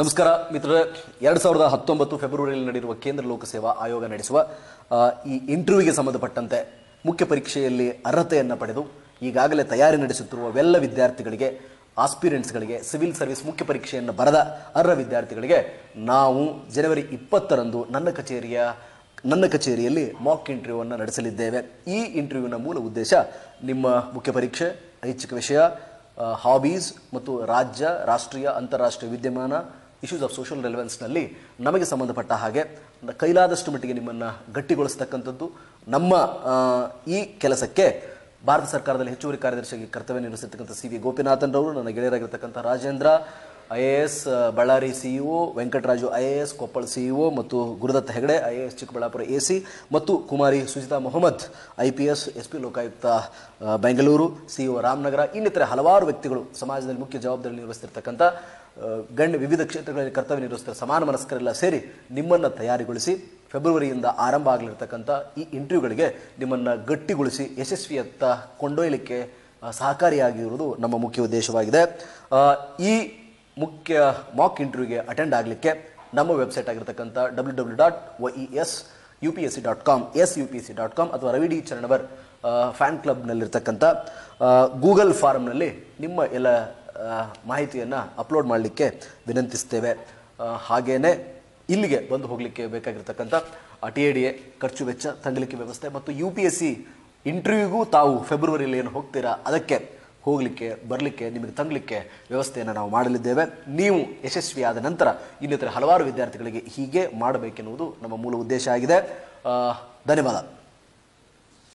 ನಮಸ್ಕಾರ ಮಿತ್ರ ಎರಡು ಸಾವಿರದ ಹತ್ತೊಂಬತ್ತು ಫೆಬ್ರವರಿಯಲ್ಲಿ ನಡೆಯುವ ಕೇಂದ್ರ ಲೋಕಸೇವಾ ಆಯೋಗ ನಡೆಸುವ ಈ ಇಂಟರ್ವ್ಯೂಗೆ ಸಂಬಂಧಪಟ್ಟಂತೆ ಮುಖ್ಯ ಪರೀಕ್ಷೆಯಲ್ಲಿ ಅರ್ಹತೆಯನ್ನು ಪಡೆದು ಈಗಾಗಲೇ ತಯಾರಿ ನಡೆಸುತ್ತಿರುವ ಎಲ್ಲ ವಿದ್ಯಾರ್ಥಿಗಳಿಗೆ, ಆಸ್ಪಿರೆಂಟ್ಸ್ಗಳಿಗೆ, ಸಿವಿಲ್ ಸರ್ವಿಸ್ ಮುಖ್ಯ ಪರೀಕ್ಷೆಯನ್ನು ಬರೆದ ಅರ್ಹ ವಿದ್ಯಾರ್ಥಿಗಳಿಗೆ ನಾವು ಜನವರಿ ಇಪ್ಪತ್ತರಂದು ನನ್ನ ಕಚೇರಿಯ, ನನ್ನ ಕಚೇರಿಯಲ್ಲಿ ಮಾಕ್ ಇಂಟರ್ವ್ಯೂವನ್ನು ನಡೆಸಲಿದ್ದೇವೆ. ಈ ಇಂಟರ್ವ್ಯೂನ ಮೂಲ ಉದ್ದೇಶ ನಿಮ್ಮ ಮುಖ್ಯ ಪರೀಕ್ಷೆ, ಐಚ್ಛಿಕ ವಿಷಯ ಹಾಬೀಸ್ ಮತ್ತು ರಾಜ್ಯ, ರಾಷ್ಟ್ರೀಯ, ಅಂತಾರಾಷ್ಟ್ರೀಯ ವಿದ್ಯಮಾನ ಇಶ್ಯೂಸ್ ಆಫ್ ಸೋಷಿಯಲ್ ರೆಲೆವೆನ್ಸ್ನಲ್ಲಿ ನಮಗೆ ಸಂಬಂಧಪಟ್ಟ ಹಾಗೆ ಕೈಲಾದಷ್ಟು ಮಟ್ಟಿಗೆ ನಿಮ್ಮನ್ನು ಗಟ್ಟಿಗೊಳಿಸ್ತಕ್ಕಂಥದ್ದು ನಮ್ಮ ಈ ಕೆಲಸಕ್ಕೆ ಭಾರತ ಸರ್ಕಾರದಲ್ಲಿ ಹೆಚ್ಚುವರಿ ಕಾರ್ಯದರ್ಶಿಯಾಗಿ ಕರ್ತವ್ಯ ನಿರ್ವಹಿಸಿರ್ತಕ್ಕಂಥ ಸಿ ವಿ ಗೋಪಿನಾಥನ್ ರವರು, ನನ್ನ ಗೆಳೆಯರಾಗಿರ್ತಕ್ಕಂಥ Rajendra I A S Ballari CEO Venkataraju I A S, Koppal CEO ಮತ್ತು Gurudatta Hegde, I A S, Chikkaballapura A C ಮತ್ತು ಕುಮಾರಿ Sujitha Mohammed, I P S S P Lokayukta Bengaluru CEO Ramanagara, ಇನ್ನಿತರ ಹಲವಾರು ವ್ಯಕ್ತಿಗಳು ಸಮಾಜದಲ್ಲಿ ಮುಖ್ಯ ಜವಾಬ್ದಾರಿ ನಿರ್ವಹಿಸ್ತಿರ್ತಕ್ಕಂಥ ಗಣ್ಯ ವಿವಿಧ ಕ್ಷೇತ್ರಗಳಲ್ಲಿ ಕರ್ತವ್ಯ ನಿರ್ವಹಿಸ್ತಾರೆ. ಸಮಾನ ಮನಸ್ಕರೆಲ್ಲ ಸೇರಿ ನಿಮ್ಮನ್ನು ತಯಾರಿಗೊಳಿಸಿ ಫೆಬ್ರವರಿಯಿಂದ ಆರಂಭ ಆಗಲಿರ್ತಕ್ಕಂಥ ಈ ಇಂಟರ್ವ್ಯೂಗಳಿಗೆ ನಿಮ್ಮನ್ನು ಗಟ್ಟಿಗೊಳಿಸಿ ಯಶಸ್ವಿಯತ್ತ ಕೊಂಡೊಯ್ಯಲಿಕ್ಕೆ ಸಹಕಾರಿಯಾಗಿರುವುದು ನಮ್ಮ ಮುಖ್ಯ ಉದ್ದೇಶವಾಗಿದೆ. ಈ ಮುಖ್ಯ ಮಾಕ್ ಇಂಟರ್ವ್ಯೂಗೆ ಅಟೆಂಡ್ ಆಗಲಿಕ್ಕೆ ನಮ್ಮ ವೆಬ್ಸೈಟ್ ಆಗಿರತಕ್ಕಂಥ W W dot O E S U P S C dot com S U P C dot com ಅಥವಾ ರವಿ ಡಿ ಚರಣವರ್ ಫ್ಯಾನ್ ಕ್ಲಬ್ನಲ್ಲಿರ್ತಕ್ಕಂಥ ಗೂಗಲ್ ಫಾರಮ್ನಲ್ಲಿ ನಿಮ್ಮ ಎಲ್ಲ ಮಾಹಿತಿಯನ್ನು ಅಪ್ಲೋಡ್ ಮಾಡಲಿಕ್ಕೆ ವಿನಂತಿಸ್ತೇವೆ. ಹಾಗೆಯೇ ಇಲ್ಲಿಗೆ ಬಂದು ಹೋಗಲಿಕ್ಕೆ ಬೇಕಾಗಿರ್ತಕ್ಕಂಥ ಟಿ ಎ ಡಿ ಎ ಖರ್ಚು ವೆಚ್ಚ ತಂಗಲಿಕ್ಕೆ ವ್ಯವಸ್ಥೆ ಮತ್ತು ಯು ಪಿ ಎಸ್ ಸಿ ಇಂಟರ್ವ್ಯೂಗೂ ತಾವು ಫೆಬ್ರವರಿಯಲ್ಲಿ ಏನು ಹೋಗ್ತೀರಾ, ಅದಕ್ಕೆ ಹೋಗಲಿಕ್ಕೆ, ಬರಲಿಕ್ಕೆ, ನಿಮಗೆ ತಂಗಲಿಕ್ಕೆ ವ್ಯವಸ್ಥೆಯನ್ನು ನಾವು ಮಾಡಲಿದ್ದೇವೆ. ನೀವು ಯಶಸ್ವಿಯಾದ ನಂತರ ಇನ್ನಿತರ ಹಲವಾರು ವಿದ್ಯಾರ್ಥಿಗಳಿಗೆ ಹೀಗೆ ಮಾಡಬೇಕೆನ್ನುವುದು ನಮ್ಮ ಮೂಲ ಉದ್ದೇಶ ಆಗಿದೆ. ಧನ್ಯವಾದ.